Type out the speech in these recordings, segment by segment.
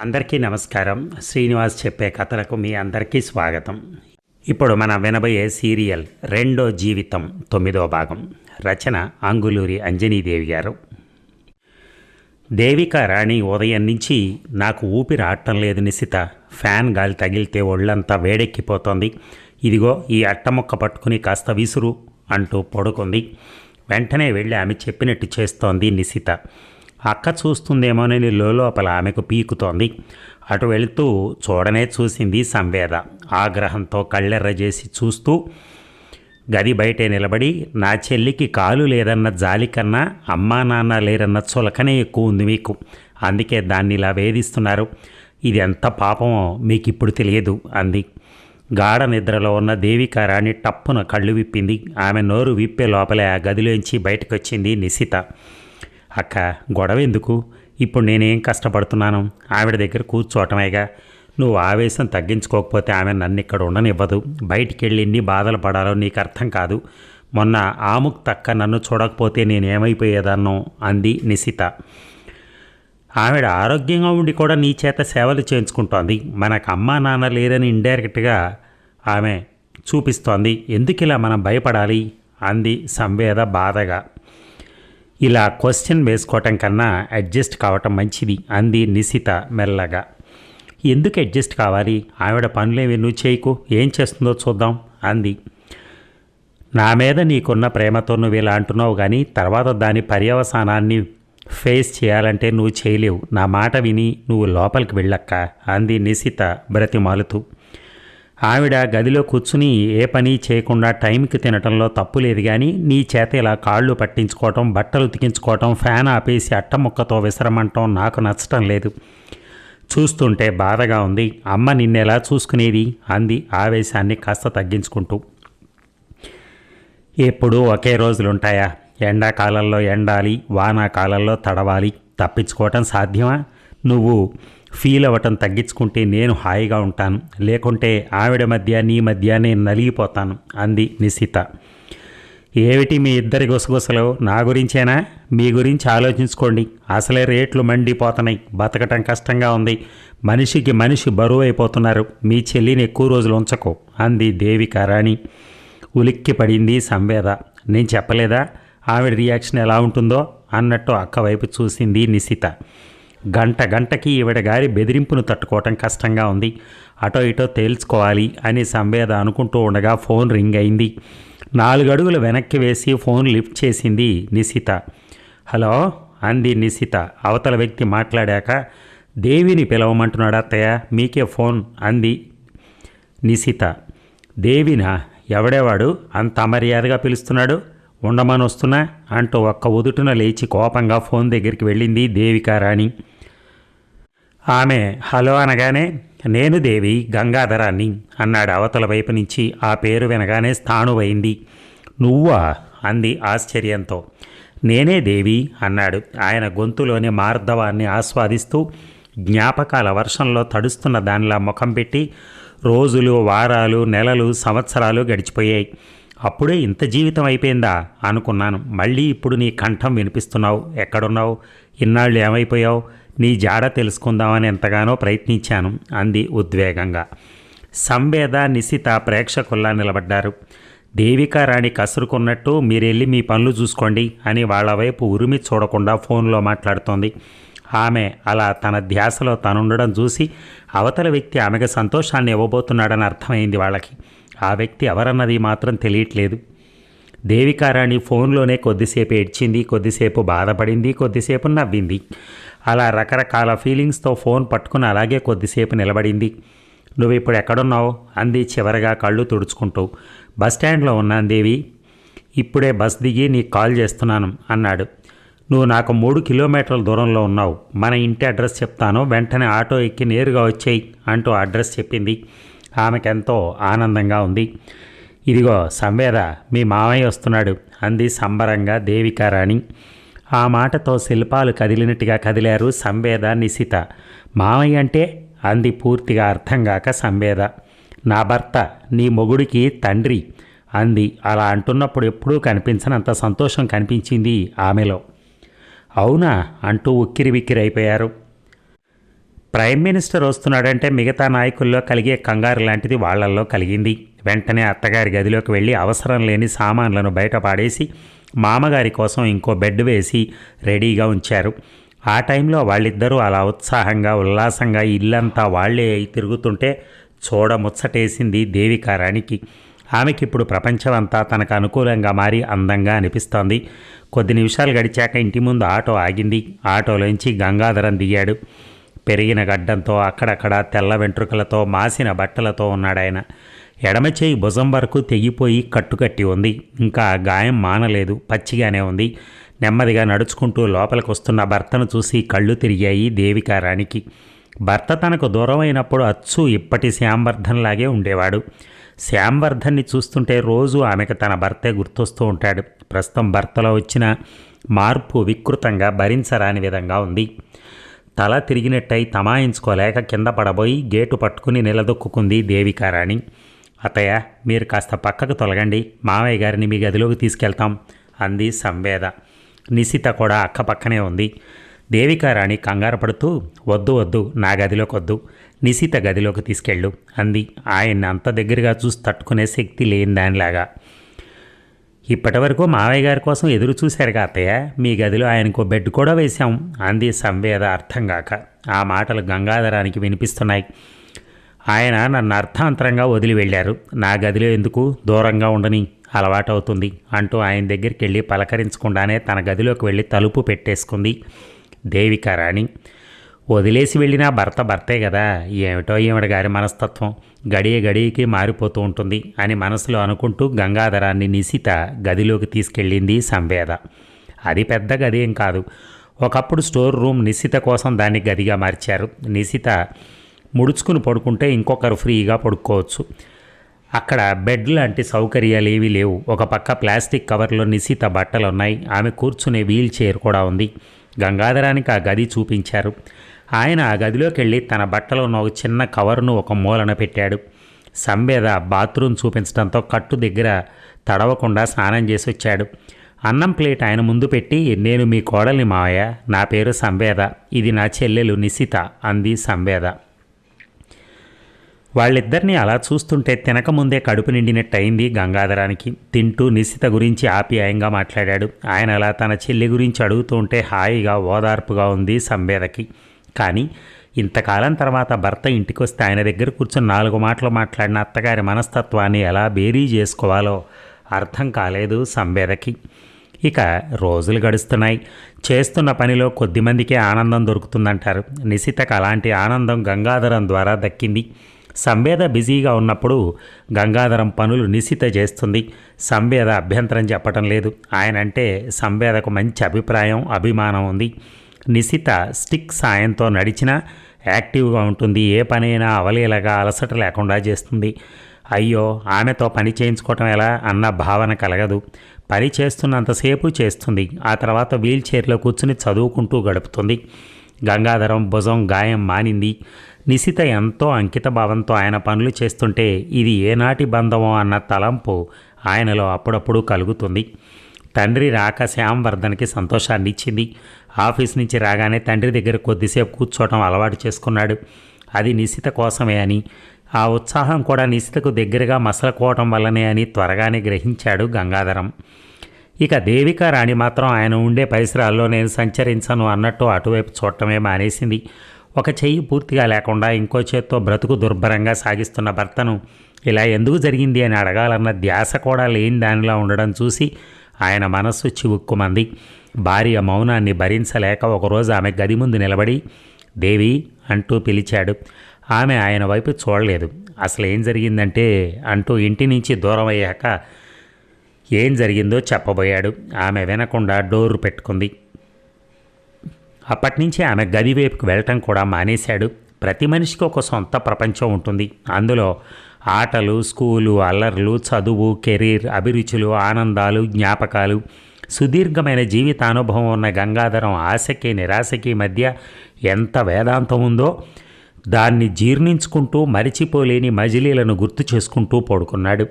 అందరికీ నమస్కారం. శ్రీనివాస్ చెప్పే కథలకు మీ అందరికీ స్వాగతం. ఇప్పుడు మనం వినబోయే సీరియల్ రెండో జీవితం తొమ్మిదో భాగం. రచన అంగులూరి అంజనీదేవి గారు. దేవిక రాణి ఉదయం నుంచి నాకు ఊపిరి ఆడటం లేదు నిశిత. ఫ్యాన్ గాలి తగిలితే ఒళ్ళంతా వేడెక్కిపోతోంది. ఇదిగో ఈ అట్టముక్క పట్టుకుని కాస్త విసురు అంటూ పడుకుంది. వెంటనే వెళ్ళి ఆమె చెప్పినట్టు చేస్తోంది నిశిత. అక్క చూస్తుందేమోనని లోపల ఆమెకు పీకుతోంది. అటు వెళుతూ చూడనే చూసింది సంవేద. ఆగ్రహంతో కళ్ళెర్ర చేసి చూస్తూ గది బయటే నిలబడి నా చెల్లికి కాలు లేదన్న జాలి కన్నా అమ్మా నాన్న లేరన్న చులకనే ఎక్కువ ఉంది మీకు. అందుకే దాన్ని ఇలా వేధిస్తున్నారు. ఇది ఎంత పాపమో మీకు ఇప్పుడు తెలియదు అంది. గాఢ నిద్రలో ఉన్న దేవికారాణి టప్పున కళ్ళు విప్పింది. ఆమె నోరు విప్పే లోపలే ఆ గదిలోంచి బయటకొచ్చింది నిశిత. అక్క గొడవ ఎందుకు? ఇప్పుడు నేనేం కష్టపడుతున్నాను? ఆవిడ దగ్గర కూర్చోవటమేగా నువ్వు ఆవేశం తగ్గించుకోకపోతే ఆమె నన్ను ఇక్కడ ఉండనివ్వదు. బయటికి వెళ్ళి ఎన్ని బాధలు పడాలో నీకు అర్థం కాదు. మొన్న ఆముక్ తక్క నన్ను చూడకపోతే నేనేమైపోయేదాన్నో అంది నిశిత. ఆవిడ ఆరోగ్యంగా ఉండి కూడా నీ చేత సేవలు చేయించుకుంటోంది. మనకు అమ్మా నాన్న లేరని ఇండైరెక్ట్గా ఆమె చూపిస్తోంది. ఎందుకు ఇలా మనం భయపడాలి? అంది సంవేద బాధగా. ఇలా క్వశ్చన్ వేసుకోవటం కన్నా అడ్జస్ట్ కావటం మంచిది అంది నిశిత మెల్లగా. ఎందుకు అడ్జస్ట్ కావాలి? ఆవిడ పనులేవి నువ్వు చేయకు. ఏం చేస్తుందో చూద్దాం అంది. నా మీద నీకున్న ప్రేమతో నువ్వు ఇలా అంటున్నావు కానీ తర్వాత దాని పర్యవసానాన్ని ఫేస్ చేయాలంటే నువ్వు చేయలేవు. నా మాట విని నువ్వు లోపలికి వెళ్ళక్క అంది నిశిత బ్రతిమాలుతూ. ఆవిడ గదిలో కూర్చుని ఏ పని చేయకుండా టైంకి తినటంలో తప్పు లేదు కానీ నీ చేత ఇలా కాళ్ళు పట్టించుకోవటం బట్టలు ఉతికించుకోవటం ఫ్యాన్ ఆపేసి అట్టముక్కతో విసరమంటం నాకు నచ్చటం లేదు. చూస్తుంటే బాధగా ఉంది. అమ్మ నిన్నెలా చూసుకునేది? అంది ఆవేశాన్ని కాస్త తగ్గించుకుంటూ. ఎప్పుడూ ఒకే రోజులుంటాయా? ఎండాకాలంలో ఎండాలి వానాకాలంలో తడవాలి. తప్పించుకోవటం సాధ్యమా? నువ్వు ఫీల్ అవ్వటం తగ్గించుకుంటే నేను హాయిగా ఉంటాను. లేకుంటే ఆవిడ మధ్య నీ మధ్య నేను నలిగిపోతాను అంది నిశిత. ఏమిటి మీ ఇద్దరి గుసగుసలు? నా గురించేనా? మీ గురించి ఆలోచించుకోండి. అసలే రేట్లు మండిపోతున్నాయి. బతకటం కష్టంగా ఉంది. మనిషికి మనిషి బరువు అయిపోతున్నారు. మీ చెల్లిని ఎక్కువ రోజులు ఉంచకు అంది దేవిక రాణి. ఉలిక్కి పడింది సంవేద. నేను చెప్పలేదా? ఆవిడ రియాక్షన్ ఎలా ఉంటుందో? అన్నట్టు అక్క వైపు చూసింది నిశిత. గంట గంటకి ఈవిడ గారి బెదిరింపును తట్టుకోవటం కష్టంగా ఉంది. అటో ఇటో తేల్చుకోవాలి అని సంవేద అనుకుంటూ ఉండగా ఫోన్ రింగ్ అయింది. నాలుగు అడుగులు వెనక్కి వేసి ఫోన్ లిఫ్ట్ చేసింది నిశిత. హలో అంది నిశిత. అవతల వ్యక్తి మాట్లాడాక దేవిని పిలవమంటున్నాడు అత్తయ్య? మీకే ఫోన్ అంది నిశిత. దేవినా? ఎవడేవాడు? అంత అమర్యాదగా పిలుస్తున్నాడు? ఉండమనొస్తున్నా అంటూ ఒక్క ఉదుటున లేచి కోపంగా ఫోన్ దగ్గరికి వెళ్ళింది దేవికారాణి ఆమె హలో అనగానే నేను దేవి గంగాధరాన్ని అన్నాడు అవతల వైపు నుంచి ఆ పేరు వినగానే స్థాణువైంది. నువ్వా? అంది ఆశ్చర్యంతో. నేనే దేవి అన్నాడు. ఆయన గొంతులోని మార్ధవాన్ని ఆస్వాదిస్తూ జ్ఞాపకాల వర్షంలో తడుస్తున్న దానిలా ముఖం పెట్టి రోజులు వారాలు నెలలు సంవత్సరాలు గడిచిపోయాయి. అప్పుడే ఇంత జీవితం అయిపోయిందా అనుకున్నాను. మళ్ళీ ఇప్పుడు నీ కంఠం వినిపిస్తున్నావు. ఎక్కడున్నావు? ఇన్నాళ్ళు ఏమైపోయావు? నీ జాడ తెలుసుకుందామని ఎంతగానో ప్రయత్నించాను అంది ఉద్వేగంగా. సంవేద నిశిత ప్రేక్షకుల్లా నిలబడ్డారు. దేవికారాణి కసురుకున్నట్టు మీరెళ్ళి మీ పనులు చూసుకోండి అని వాళ్ళ వైపు ఉరిమి చూడకుండా ఫోన్లో మాట్లాడుతోంది. ఆమె అలా తన ధ్యాసలో తనుండడం చూసి అవతల వ్యక్తి ఆమెకు సంతోషాన్ని ఇవ్వబోతున్నాడని అర్థమైంది వాళ్ళకి. ఆ వ్యక్తి ఎవరన్నది మాత్రం తెలియట్లేదు. దేవికారాణి ఫోన్లోనే కొద్దిసేపు ఏడ్చింది కొద్దిసేపు బాధపడింది కొద్దిసేపు నవ్వింది. అలా రకరకాల ఫీలింగ్స్తో ఫోన్ పట్టుకుని అలాగే కొద్దిసేపు నిలబడింది. నువ్వు ఇప్పుడు ఎక్కడున్నావు? అంది చివరగా కళ్ళు తుడుచుకుంటూ. బస్ స్టాండ్లో ఉన్నాను దేవి. ఇప్పుడే బస్ దిగి నీకు కాల్ చేస్తున్నాను అన్నాడు. నువ్వు నాకు మూడు కిలోమీటర్ల దూరంలో ఉన్నావు. మన ఇంటి అడ్రస్ చెప్తాను. వెంటనే ఆటో ఎక్కి నేరుగా వచ్చేయి అంటూ అడ్రస్ చెప్పింది. ఆమెకెంతో ఆనందంగా ఉంది. ఇదిగో సంవేద మీ మామయ్య వస్తున్నాడు అంది సంబరంగా దేవికారాణి ఆ మాటతో శిల్పాలు కదిలినట్టుగా కదిలారు సంవేద నిశిత. మామయ్య అంటే? అంది పూర్తిగా అర్థం కాక సంవేద. నా భర్త నీ మొగుడికి తండ్రి అంది. అలా అంటున్నప్పుడు ఎప్పుడూ కనిపించనంత సంతోషం కనిపించింది ఆమెలో. అవునా? అంటూ ఉక్కిరి బిక్కిరి అయిపోయారు. ప్రైమ్ మినిస్టర్ వస్తున్నాడంటే మిగతా నాయకుల్లో కలిగే కంగారు లాంటిది వాళ్ళల్లో కలిగింది. వెంటనే అత్తగారి గదిలోకి వెళ్ళి అవసరం లేని సామాన్లను బయట పాడేసి మామగారి కోసం ఇంకో బెడ్ వేసి రెడీగా ఉంచారు. ఆ టైంలో వాళ్ళిద్దరూ అలా ఉత్సాహంగా ఉల్లాసంగా ఇల్లంతా వాళ్ళే అయి తిరుగుతుంటే చూడ ముచ్చటేసింది దేవికారానికి. ఆమెకిప్పుడు ప్రపంచమంతా ప్రపంచం అంతా తనకు అనుకూలంగా మారి అందంగా అనిపిస్తోంది. కొద్ది నిమిషాలు గడిచాక ఇంటి ముందు ఆటో ఆగింది. ఆటోలోంచి గంగాధరం దిగాడు. పెరిగిన గడ్డంతో అక్కడక్కడ తెల్ల వెంట్రుకలతో మాసిన బట్టలతో ఉన్నాడాయన. ఎడమ చేయి భుజం వరకు తెగిపోయి కట్టుకట్టి ఉంది. ఇంకా గాయం మానలేదు. పచ్చిగానే ఉంది. నెమ్మదిగా నడుచుకుంటూ లోపలికి వస్తున్న భర్తను చూసి కళ్ళు తిరిగాయి దేవికారానికి. భర్త తనకు దూరమైనప్పుడు అచ్చు ఇప్పటి శ్యాంవర్ధన్లాగే ఉండేవాడు. శ్యాంవర్ధన్ని చూస్తుంటే రోజు ఆమెకు తన భర్తే గుర్తొస్తూ ఉంటాడు. ప్రస్తుతం భర్తలో వచ్చిన మార్పు వికృతంగా భరించరాని విధంగా ఉంది. తల తిరిగినట్టయి తమాయించుకోలేక కింద పడబోయి గేటు పట్టుకుని నిలదొక్కుంది దేవికారాణి. అత్తయ్య మీరు కాస్త పక్కకు తొలగండి. మావయ్య గారిని మీ గదిలోకి తీసుకెళ్తాం అంది సంవేద. నిశిత కూడా అక్కపక్కనే ఉంది. దేవికారాణి కంగారపడుతూ వద్దు వద్దు నా గదిలోకి వద్దు నిశిత గదిలోకి తీసుకెళ్ళు అంది. ఆయన్ని అంత దగ్గరగా చూసి తట్టుకునే శక్తి లేని దానిలాగా. ఇప్పటి వరకు మావయ్య గారి కోసం ఎదురు చూశారుగా అత్తయ్య మీ గదిలో ఆయనకు బెడ్ కూడా వేశాం అంది సంవేద అర్థం కాక. ఆ మాటలు గంగాధరానికి వినిపిస్తున్నాయి. ఆయన నన్ను అర్థాంతరంగా వదిలి వెళ్ళారు. నా గదిలో ఎందుకు? దూరంగా ఉండని అలవాటవుతుంది అంటూ ఆయన దగ్గరికి వెళ్ళి పలకరించకుండానే తన గదిలోకి వెళ్ళి తలుపు పెట్టేసుకుంది. దేవికారాణి వదిలేసి వెళ్ళినా భర్త భర్తే కదా ఏమిటో ఈవిడ గారి మనస్తత్వం. గడియ గడియకి మారిపోతూ ఉంటుంది అని మనసులో అనుకుంటూ గంగాధరాన్ని నిశిత గదిలోకి తీసుకెళ్ళింది సంవేద. అది పెద్ద గది ఏం కాదు. ఒకప్పుడు స్టోర్ రూమ్ నిశిత కోసం దాన్ని గదిగా మార్చారు. నిశిత ముడుచుకుని పడుకుంటే ఇంకొకరు ఫ్రీగా పడుకోవచ్చు. అక్కడ బెడ్ లాంటి సౌకర్యాలు ఏవీ లేవు. ఒక పక్క ప్లాస్టిక్ కవర్లో నిశిత బట్టలు ఉన్నాయి ఆమె కూర్చునే వీల్ చైర్ కూడా ఉంది. గంగాధరానికి ఆ గది చూపించారు. ఆయన ఆ గదిలోకి వెళ్ళి తన బట్టలో ఉన్న ఒక చిన్న కవర్ను ఒక మూలన పెట్టాడు. సంవేద బాత్రూమ్ చూపించడంతో కట్టు దగ్గర తడవకుండా స్నానం చేసి వచ్చాడు. అన్నం ప్లేట్ ఆయన ముందు పెట్టి నేను మీ కోడల్ని మావయ్య. నా పేరు సంవేద ఇది నా చెల్లెలు నిశిత అంది సంవేద వాళ్ళిద్దరినీ అలా చూస్తుంటే తినకముందే కడుపు నిండినట్టయింది గంగాధరానికి. తింటూ నిశిత గురించి ఆప్యాయంగా మాట్లాడాడు. ఆయన అలా తన చెల్లి గురించి అడుగుతూ ఉంటే హాయిగా ఓదార్పుగా ఉంది సంవేదకి కానీ ఇంతకాలం తర్వాత భర్త ఇంటికి వస్తే ఆయన దగ్గర కూర్చొని నాలుగు మాటలు మాట్లాడిన అత్తగారి మనస్తత్వాన్ని ఎలా బేరీ చేసుకోవాలో అర్థం కాలేదు సంవేదకి ఇక రోజులు గడుస్తున్నాయి. చేస్తున్న పనిలో కొద్దిమందికే ఆనందం దొరుకుతుందంటారు. నిశితకు అలాంటి ఆనందం గంగాధరం ద్వారా దక్కింది. సంవేద బిజీగా ఉన్నప్పుడు గంగాధరం పనులు నిశిత చేస్తుంది. సంవేద అభ్యంతరం చెప్పటం లేదు. ఆయన అంటే సంవేదకు మంచి అభిప్రాయం అభిమానం ఉంది. నిశిత స్టిక్ సాయంతో నడిచినా యాక్టివ్గా ఉంటుంది. ఏ పనైనా అవలీలగా అలసట లేకుండా చేస్తుంది. అయ్యో ఆమెతో పని చేయించుకోవటం ఎలా అన్న భావన కలగదు. పని చేస్తున్నంతసేపు చేస్తుంది. ఆ తర్వాత వీల్ చైర్లో కూర్చుని చదువుకుంటూ గడుపుతుంది. గంగాధరం భుజం గాయం మానింది. నిశిత ఎంతో అంకిత భావంతో ఆయన పనులు చేస్తుంటే ఇది ఏనాటి బంధమో అన్న తలంపు ఆయనలో అప్పుడప్పుడు కలుగుతుంది. తండ్రి రాక శ్యాంవర్ధన్కి సంతోషాన్ని ఇచ్చింది. ఆఫీస్ నుంచి రాగానే తండ్రి దగ్గర కొద్దిసేపు కూర్చోవడం అలవాటు చేసుకున్నాడు. అది నిశిత కోసమే అని ఆ ఉత్సాహం కూడా నిశితకు దగ్గరగా మసలుకోవటం వల్లనే అని త్వరగానే గ్రహించాడు గంగాధరం. ఇక దేవిక రాణి మాత్రం ఆయన ఉండే పరిసరాల్లో నేను సంచరించను అన్నట్టు అటువైపు చూడటమే మానేసింది. ఒక చెయ్యి పూర్తిగా లేకుండా ఇంకో చేత్తో బ్రతుకు దుర్భరంగా సాగిస్తున్న భర్తను ఇలా ఎందుకు జరిగింది అని అడగాలన్న ధ్యాస కూడా లేని దానిలా ఉండడం చూసి ఆయన మనస్సు చివుక్కుమంది. భార్య మౌనాన్ని భరించలేక ఒకరోజు ఆమె గది ముందు నిలబడి దేవి అంటూ పిలిచాడు. ఆమె ఆయన వైపు చూడలేదు. అసలు ఏం జరిగిందంటే అంటూ ఇంటి నుంచి దూరం అయ్యాక ఏం జరిగిందో చెప్పబోయాడు. ఆమె వినకుండా డోరు పెట్టుకుంది. అప్పటినుంచి ఆమె గది వైపుకు వెళ్ళటం కూడా మానేశాడు. ప్రతి మనిషికి ఒక సొంత ప్రపంచం ఉంటుంది. అందులో ఆటలు స్కూలు అల్లర్లు చదువు కెరీర్ అభిరుచులు ఆనందాలు జ్ఞాపకాలు సుదీర్ఘమైన జీవితానుభవం ఉన్న గంగాధరం ఆశకి నిరాశకి మధ్య ఎంత వేదాంతం ఉందో దాన్ని జీర్ణించుకుంటూ మరిచిపోలేని మజిలీలను గుర్తు చేసుకుంటూ పడుకున్నాడు.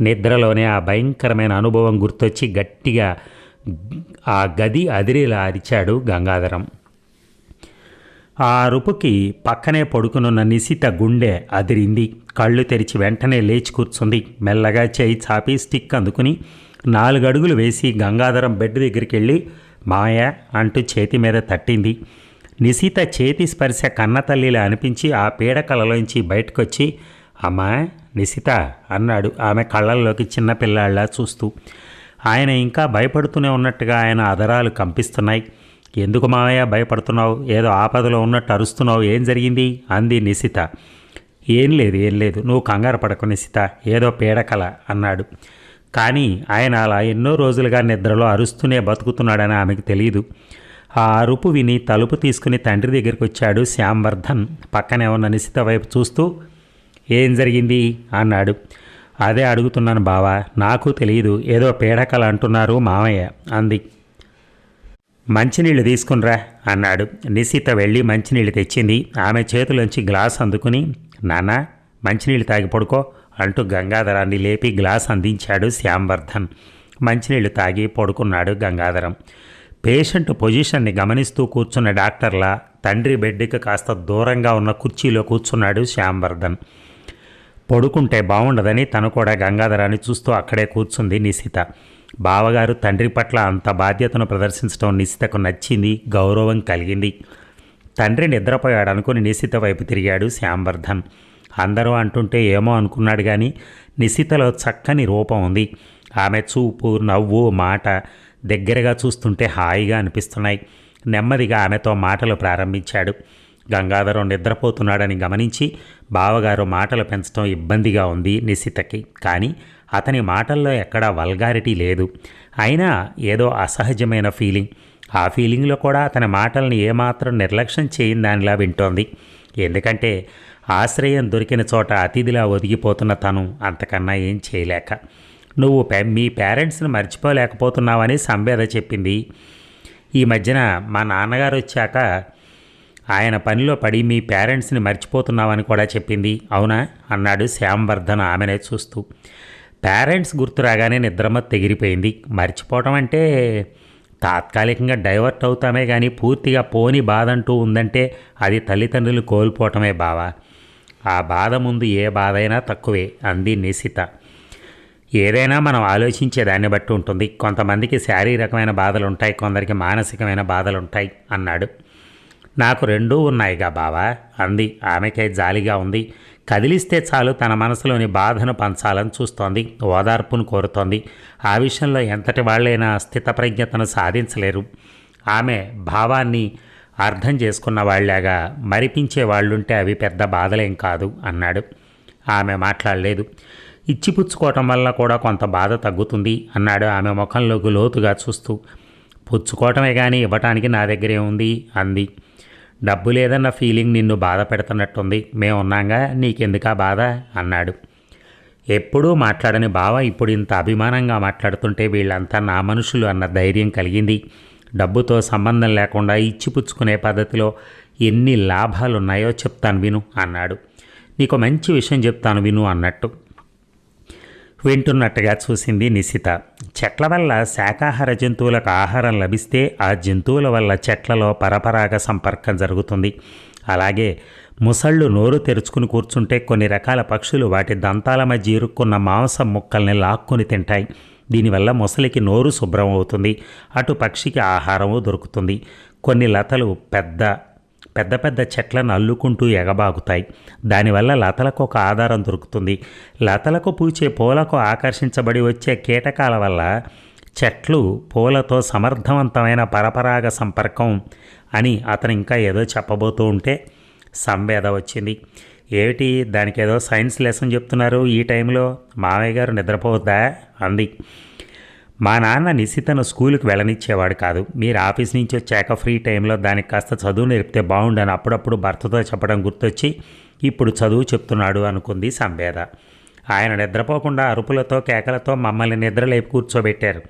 నిద్రలోనే ఆ భయంకరమైన అనుభవం గుర్తొచ్చి గట్టిగా ఆ గది అదిరేలా అరిచాడు గంగాధరం. ఆ అరుపుకి పక్కనే పడుకునున్న నిశిత గుండె అదిరింది. కళ్ళు తెరిచి వెంటనే లేచి కూర్చుంది. మెల్లగా చేయి చాపి స్టిక్ అందుకుని నాలుగడుగులు వేసి గంగాధరం బెడ్ దగ్గరికి వెళ్ళి మాయ అంటూ చేతి మీద తట్టింది. నిశిత చేతి స్పర్శ కన్నతల్లిలా అనిపించి ఆ పీడకలలోంచి బయటకొచ్చి అమ్మా నిశిత అన్నాడు ఆమె కళ్ళల్లోకి చిన్నపిల్లాళ్ళ చూస్తూ. ఆయన ఇంకా భయపడుతూనే ఉన్నట్టుగా ఆయన అదరాలు కంపిస్తున్నాయి. ఎందుకు మామయ్య భయపడుతున్నావు? ఏదో ఆపదలో ఉన్నట్టు అరుస్తున్నావు. ఏం జరిగింది? అంది నిశిత. ఏం లేదు ఏం లేదు. నువ్వు కంగారు పడకు నిశిత. ఏదో పీడకల అన్నాడు. కానీ ఆయన అలా ఎన్నో రోజులుగా నిద్రలో అరుస్తూనే బతుకుతున్నాడని ఆమెకు తెలియదు ఆ అరుపు విని తలుపు తీసుకుని తండ్రి దగ్గరికి వచ్చాడు శ్యాంవర్ధన్. పక్కనే ఉన్న నిశిత వైపు చూస్తూ ఏం జరిగింది? అన్నాడు. అదే అడుగుతున్నాను బావా నాకు తెలియదు ఏదో పీడకల అంటున్నారు మామయ్య అంది. మంచినీళ్ళు తీసుకునిరా అన్నాడు. నిశిత వెళ్ళి మంచినీళ్ళు తెచ్చింది. ఆమె చేతిలోంచి గ్లాస్ అందుకుని నాన్న మంచినీళ్ళు తాగి పడుకో అంటూ గంగాధరాన్ని లేపి గ్లాస్ అందించాడు శ్యాంవర్ధన్. మంచినీళ్ళు తాగి పడుకున్నాడు గంగాధరం. పేషెంట్ పొజిషన్ని గమనిస్తూ కూర్చున్న డాక్టర్లా తండ్రి బెడ్కి కాస్త దూరంగా ఉన్న కుర్చీలో కూర్చున్నాడు శ్యాంవర్ధన్. పడుకుంటే బాగుండదని తను కూడా గంగాధరాన్ని చూస్తూ అక్కడే కూర్చుంది నిశిత. బావగారు తండ్రి పట్ల అంత బాధ్యతను ప్రదర్శించడం నిశితకు నచ్చింది గౌరవం కలిగింది. తండ్రి నిద్రపోయాడు అనుకుని నిశిత వైపు తిరిగాడు శ్యాంవర్ధన్ అందరూ అంటుంటే ఏమో అనుకున్నాడు కానీ నిశితలో చక్కని రూపం ఉంది. ఆమె చూపు నవ్వు మాట దగ్గరగా చూస్తుంటే హాయిగా అనిపిస్తున్నాయి. నెమ్మదిగా ఆమెతో మాటలు ప్రారంభించాడు. గంగాధరం నిద్రపోతున్నాడని గమనించి బావగారు మాటలు పెంచడం ఇబ్బందిగా ఉంది నిశితకి. కానీ అతని మాటల్లో ఎక్కడా వల్గారిటీ లేదు. అయినా ఏదో అసహజమైన ఫీలింగ్. ఆ ఫీలింగ్లో కూడా అతని మాటల్ని ఏమాత్రం నిర్లక్ష్యం చేయని దానిలా వింటోంది. ఎందుకంటే ఆశ్రయం దొరికిన చోట అతిథిలా ఒదిగిపోతున్న తను అంతకన్నా ఏం చేయలేక. నువ్వు మీ పేరెంట్స్ని మర్చిపోలేకపోతున్నావని సంవేద చెప్పింది. ఈ మధ్యన మా నాన్నగారు వచ్చాక ఆయన పనిలో పడి మీ పేరెంట్స్ని మర్చిపోతున్నావని కూడా చెప్పింది. అవునా? అన్నాడు శ్యాంవర్ధన్ ఆమెనే చూస్తూ. పేరెంట్స్ గుర్తు రాగానే నిద్రమ తెగిరిపోయింది. మర్చిపోవటం అంటే తాత్కాలికంగా డైవర్ట్ అవుతామే కానీ పూర్తిగా పోని బాధ అంటూ ఉందంటే అది తల్లిదండ్రులు కోల్పోవటమే బావా. ఆ బాధ ముందు ఏ బాధ అయినా తక్కువే అంది నిశిత. ఏదైనా మనం ఆలోచించే దాన్ని బట్టి ఉంటుంది. కొంతమందికి శారీరకమైన బాధలు ఉంటాయి కొందరికి మానసికమైన బాధలు ఉంటాయి అన్నాడు. నాకు రెండూ ఉన్నాయిగా బావా అంది. ఆమెకే జాలిగా ఉంది. కదిలిస్తే చాలు తన మనసులోని బాధను పంచాలని చూస్తోంది. ఓదార్పును కోరుతోంది. ఆ విషయంలో ఎంతటి వాళ్ళైనా స్థితప్రజ్ఞతను సాధించలేరు. ఆమె భావాన్ని అర్థం చేసుకున్న వాళ్ళలాగా మరిపించే వాళ్ళుంటే అవి పెద్ద బాధలేం కాదు అన్నాడు. ఆమె మాట్లాడలేదు. ఇచ్చిపుచ్చుకోవటం వల్ల కూడా కొంత బాధ తగ్గుతుంది అన్నాడు ఆమె ముఖంలోకి లోతుగా చూస్తూ. పుచ్చుకోవటమే కానీ ఇవ్వటానికి నా దగ్గరే ఉంది అంది. డబ్బు లేదన్న ఫీలింగ్ నిన్ను బాధ పెడుతున్నట్టుంది. మేమున్నాగా నీకెందుకా బాధ? అన్నాడు. ఎప్పుడూ మాట్లాడని బావ ఇప్పుడు ఇంత అభిమానంగా మాట్లాడుతుంటే వీళ్ళంతా నా మనుషులు అన్న ధైర్యం కలిగింది. డబ్బుతో సంబంధం లేకుండా ఇచ్చిపుచ్చుకునే పద్ధతిలో ఎన్ని లాభాలు ఉన్నాయో చెప్తాను విను అన్నాడు. నీకు మంచి విషయం చెప్తాను విను అన్నట్టు. వింటున్నట్టుగా చూసింది నిశిత. చెట్ల వల్ల శాకాహార జంతువులకు ఆహారం లభిస్తే ఆ జంతువుల వల్ల చెట్లలో పరపరాగ సంపర్కం జరుగుతుంది. అలాగే ముసళ్ళు నోరు తెరుచుకుని కూర్చుంటే కొన్ని రకాల పక్షులు వాటి దంతాల మధ్య ఇరుక్కున్న మాంసం ముక్కల్ని లాక్కుని తింటాయి. దీనివల్ల ముసలికి నోరు శుభ్రం అవుతుంది. అటు పక్షికి ఆహారము దొరుకుతుంది. కొన్ని లతలు పెద్ద పెద్ద పెద్ద చెట్లను అల్లుకుంటూ ఎగబాగుతాయి. దానివల్ల లతలకు ఒక ఆధారం దొరుకుతుంది. లతలకు పూచే పూలకు ఆకర్షించబడి వచ్చే కీటకాల వల్ల చెట్లు పూలతో సమర్థవంతమైన పరపరాగ సంపర్కం అని అతను ఇంకా ఏదో చెప్పబోతూ ఉంటే సంవేద వచ్చింది. ఏమిటి? దానికి ఏదో సైన్స్ లెసన్ చెప్తున్నారు ఈ టైంలో? మామయ్య గారు నిద్రపోవద్దా? అంది. మా నాన్న నిశితను స్కూల్కి వెళ్ళనిచ్చేవాడు కాదు. మీరు ఆఫీస్ నుంచి వచ్చాక ఫ్రీ టైంలో దానికి కాస్త చదువు నేర్పితే బాగుండని అప్పుడప్పుడు భర్తతో చెప్పడం గుర్తొచ్చి ఇప్పుడు చదువు చెప్తున్నాడు అనుకుంది సంవేద. ఆయన నిద్రపోకుండా అరుపులతో కేకలతో మమ్మల్ని నిద్రలేపి కూర్చోబెట్టారు.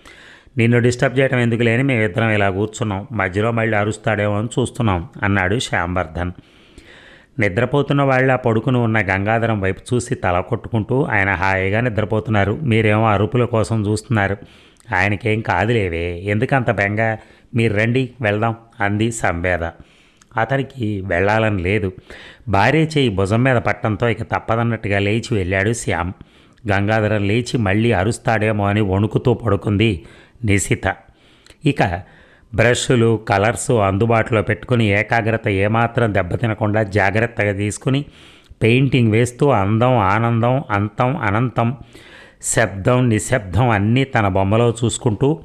నిన్ను డిస్టర్బ్ చేయడం ఎందుకు లేని మేమిద్దరం ఇలా కూర్చున్నాం. మధ్యలో మళ్ళీ అరుస్తాడేమో అని చూస్తున్నాం అన్నాడు శ్యాంవర్ధన్. నిద్రపోతున్న వాళ్ళ పడుకుని ఉన్న గంగాధరం వైపు చూసి తల కొట్టుకుంటూ ఆయన హాయిగా నిద్రపోతున్నారు. మీరేమో అరుపుల కోసం చూస్తున్నారు. ఆయనకేం కాదులేవే. ఎందుకంత బెంగ? మీరు రండి వెళ్దాం అంది సంవేద అతనికి వెళ్ళాలని లేదు. భార్య చేయి భుజం మీద పట్టడంతో ఇక తప్పదన్నట్టుగా లేచి వెళ్ళాడు శ్యామ్. గంగాధరం లేచి మళ్ళీ అరుస్తాడేమో అని వణుకుతూ పడుకుంది నిశిత. ఇక బ్రష్లు కలర్స్ అందుబాటులో పెట్టుకుని ఏకాగ్రత ఏమాత్రం దెబ్బతినకుండా జాగ్రత్తగా తీసుకుని పెయింటింగ్ వేస్తూ అందం ఆనందం అంతం అనంతం శబ్దం నిశ్శబ్దం అన్నీ తన బొమ్మలో చూసుకుంటూ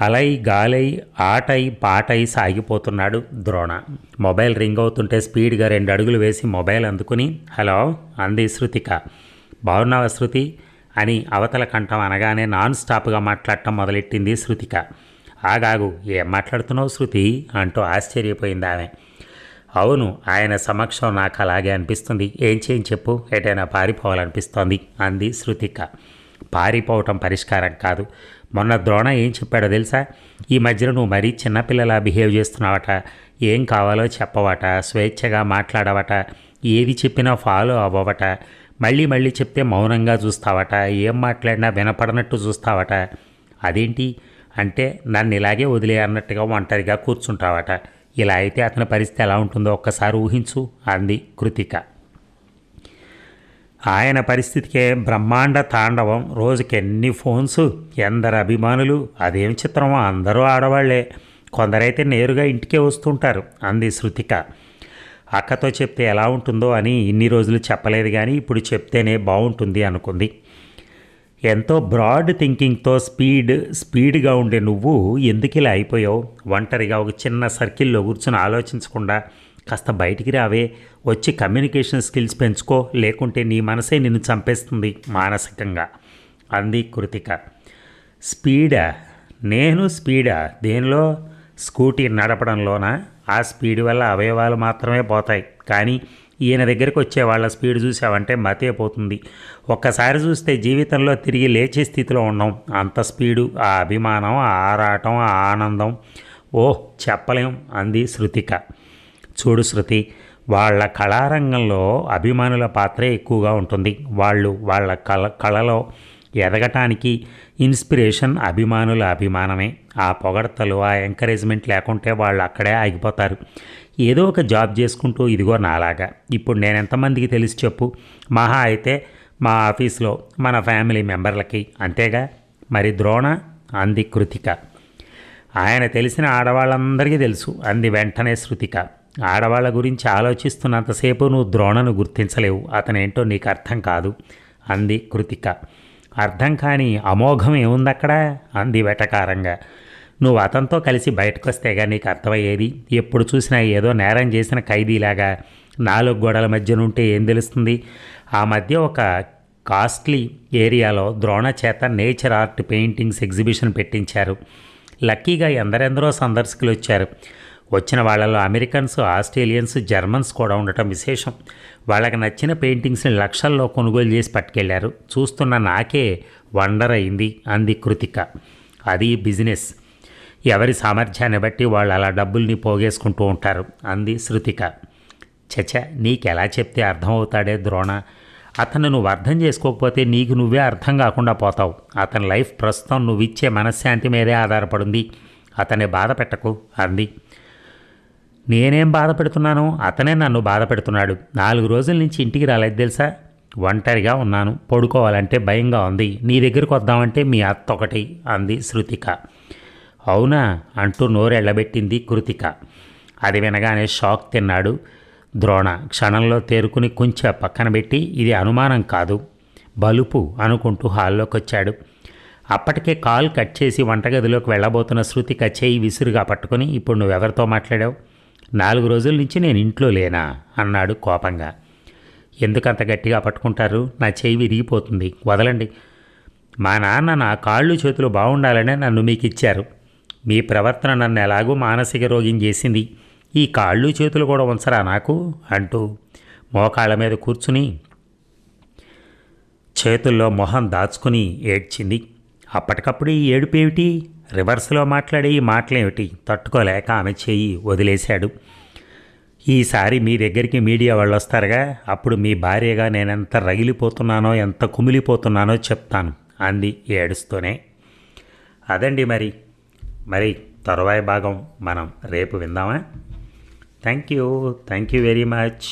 అలై గాలై ఆటై పాటై సాగిపోతున్నాడు ద్రోణ. మొబైల్ రింగ్ అవుతుంటే స్పీడ్గా రెండు అడుగులు వేసి మొబైల్ అందుకుని హలో అంది శృతిక. బాగున్నావా శృతి? అని అవతల కంఠం అనగానే నాన్ స్టాప్గా మాట్లాడటం మొదలెట్టింది శృతిక. ఆగాగు ఏం మాట్లాడుతున్నావు శృతి? అంటూ ఆశ్చర్యపోయింది ఆమె. అవును ఆయన సమక్షం నాకు అలాగే అనిపిస్తుంది. ఏం చేయని చెప్పు. ఎటైనా పారిపోవాలనిపిస్తోంది అంది శృతిక. పారిపోవటం పరిష్కారం కాదు. మొన్న ద్రోణ ఏం చెప్పాడో తెలుసా? ఈ మధ్యన నువ్వు మరీ చిన్నపిల్లలా బిహేవ్ చేస్తున్నావట. ఏం కావాలో చెప్పవట. స్వేచ్ఛగా మాట్లాడవట. ఏది చెప్పినా ఫాలో అవ్వవట. మళ్ళీ మళ్ళీ చెప్తే మౌనంగా చూస్తావట. ఏం మాట్లాడినా వినపడనట్టు చూస్తావట. అదేంటి? అంటే నన్ను ఇలాగే వదిలే అన్నట్టుగా ఒంటరిగా కూర్చుంటావట. ఇలా అయితే అతని పరిస్థితి ఎలా ఉంటుందో ఒక్కసారి ఊహించు అంది కృతిక. ఆయన పరిస్థితికే బ్రహ్మాండ తాండవం రోజుకి ఎన్ని ఫోన్స్ ఎందరు అభిమానులు అదేం చిత్రమో అందరూ ఆడవాళ్ళే. కొందరైతే నేరుగా ఇంటికే వస్తుంటారు అంది శృతిక. అక్కతో చెప్తే ఎలా ఉంటుందో అని ఇన్ని రోజులు చెప్పలేదు కానీ ఇప్పుడు చెప్తేనే బాగుంటుంది అనుకుంది. ఎంతో బ్రాడ్ థింకింగ్తో స్పీడ్ స్పీడ్గా ఉండే నువ్వు ఎందుకు ఇలా అయిపోయావు? ఒంటరిగా ఒక చిన్న సర్కిల్లో కూర్చొని ఆలోచించకుండా కాస్త బయటికి రావే వచ్చి కమ్యూనికేషన్ స్కిల్స్ పెంచుకో లేకుంటే నీ మనసే నిన్ను చంపేస్తుంది మానసికంగా అంది కృతిక. స్పీడా? నేను స్పీడా? దేనిలో? స్కూటీ నడపడంలోనా? ఆ స్పీడ్ వల్ల అవయవాలు మాత్రమే పోతాయి కానీ ఈయన దగ్గరికి వచ్చే వాళ్ళ స్పీడ్ చూసావంటే మతే పోతుంది. ఒక్కసారి చూస్తే జీవితంలో తిరిగి లేచే స్థితిలో ఉన్నాం. అంత స్పీడు ఆ అభిమానం ఆ ఆరాటం ఆ ఆనందం. ఓ చెప్పలేం అంది శృతిక. చూడు శృతి వాళ్ళ కళారంగంలో అభిమానుల పాత్రే ఎక్కువగా ఉంటుంది. వాళ్ళు వాళ్ళ కళ కళలో ఎదగటానికి ఇన్స్పిరేషన్ అభిమానుల అభిమానమే. ఆ పొగడతలు ఆ ఎంకరేజ్మెంట్ లేకుంటే వాళ్ళు అక్కడే ఆగిపోతారు. ఏదో ఒక జాబ్ చేసుకుంటూ ఇదిగో నాలాగా. ఇప్పుడు నేను ఎంతమందికి తెలిసి చెప్పు? మహా అయితే మా ఆఫీస్లో మన ఫ్యామిలీ మెంబర్లకి. అంతేగా? మరి ద్రోణ? అంది కృతిక. ఆయన తెలిసిన ఆడవాళ్ళందరికీ తెలుసు అంది వెంటనే శృతిక. ఆడవాళ్ళ గురించి ఆలోచిస్తున్నంతసేపు నువ్వు ద్రోణను గుర్తించలేవు అతనేంటో నీకు అర్థం కాదు అంది కృతిక. అర్థం కాని అమోఘం ఏముంది అక్కడ అంది వెటకారంగా. నువ్వు అతనితో కలిసి బయటకొస్తేగా నీకు అర్థమయ్యేది. ఎప్పుడు చూసినా ఏదో నేరం చేసిన ఖైదీలాగా నాలుగు గోడల మధ్య నుంటే ఏం తెలుస్తుంది? ఆ మధ్య ఒక కాస్ట్లీ ఏరియాలో ద్రోణ చేత నేచర్ ఆర్ట్ పెయింటింగ్స్ ఎగ్జిబిషన్ పెట్టించారు. లక్కీగా ఎందరెందరో సందర్శకులు వచ్చారు. వచ్చిన వాళ్ళలో అమెరికన్స్ ఆస్ట్రేలియన్స్ జర్మన్స్ కూడా ఉండటం విశేషం. వాళ్ళకి నచ్చిన పెయింటింగ్స్ని లక్షల్లో కొనుగోలు చేసి పట్టుకెళ్ళారు. చూస్తున్న నాకే వండర్ అయింది అంది కృతిక. అది బిజినెస్. ఎవరి సామర్థ్యాన్ని బట్టి వాళ్ళు అలా డబ్బుల్ని పోగేసుకుంటూ ఉంటారు అంది శృతిక. చచ నీకెలా చెప్తే అర్థమవుతాడే ద్రోణ. అతను నువ్వు అర్థం చేసుకోకపోతే నీకు నువ్వే అర్థం కాకుండా పోతావు. అతని లైఫ్ ప్రస్తుతం నువ్వు ఇచ్చే మనశ్శాంతి మీదే ఆధారపడింది. అతనే బాధ పెట్టకు అంది. నేనేం బాధ పెడుతున్నాను అతనే నన్ను బాధ పెడుతున్నాడు. నాలుగు రోజుల నుంచి ఇంటికి రాలేదు తెలుసా? ఒంటరిగా ఉన్నాను. పడుకోవాలంటే భయంగా ఉంది. నీ దగ్గరికి వద్దామంటే మీ అత్త ఒకటి అంది శృతిక. అవునా అంటూ నోరెళ్ళబెట్టింది కృతిక. అది వినగానే షాక్ తిన్నాడు ద్రోణ. క్షణంలో తేరుకుని కొంచెం పక్కన పెట్టి ఇది అనుమానం కాదు. బలుపు అనుకుంటూ హాల్లోకి వచ్చాడు అప్పటికే కాల్ కట్ చేసి వంటగదిలోకి వెళ్ళబోతున్న శృతిక చేయి విసురుగా పట్టుకుని ఇప్పుడు నువ్వెవరితో మాట్లాడావు? నాలుగు రోజుల నుంచి నేను ఇంట్లో లేనా? అన్నాడు కోపంగా. ఎందుకంత గట్టిగా పట్టుకుంటారు? నా చేయి విరిగిపోతుంది. వదలండి. మా నాన్న నా కాళ్ళు చేతులు బాగుండాలనే నన్ను మీకు ఇచ్చారు మీ ప్రవర్తన నన్ను ఎలాగూ మానసిక రోగిం చేసింది. ఈ కాళ్ళు చేతులు కూడా ఉంచరా నాకు? అంటూ మోకాళ్ళ మీద కూర్చుని చేతుల్లో మొహం దాచుకుని ఏడ్చింది. అప్పటికప్పుడు ఈ ఏడుపేమిటి రివర్స్లో మాట్లాడే ఈ మాటలేమిటి? తట్టుకోలేక ఆమె చెయ్యి వదిలేశాడు. ఈసారి మీ దగ్గరికి మీడియా వాళ్ళు వస్తారుగా? అప్పుడు మీ భార్యగా నేనెంత రగిలిపోతున్నానో ఎంత కుమిలిపోతున్నానో చెప్తాను అంది ఏడుస్తూనే. అదండి మరి. మరి తరువాయి భాగం మనం రేపు విందామా? Thank you thank you very much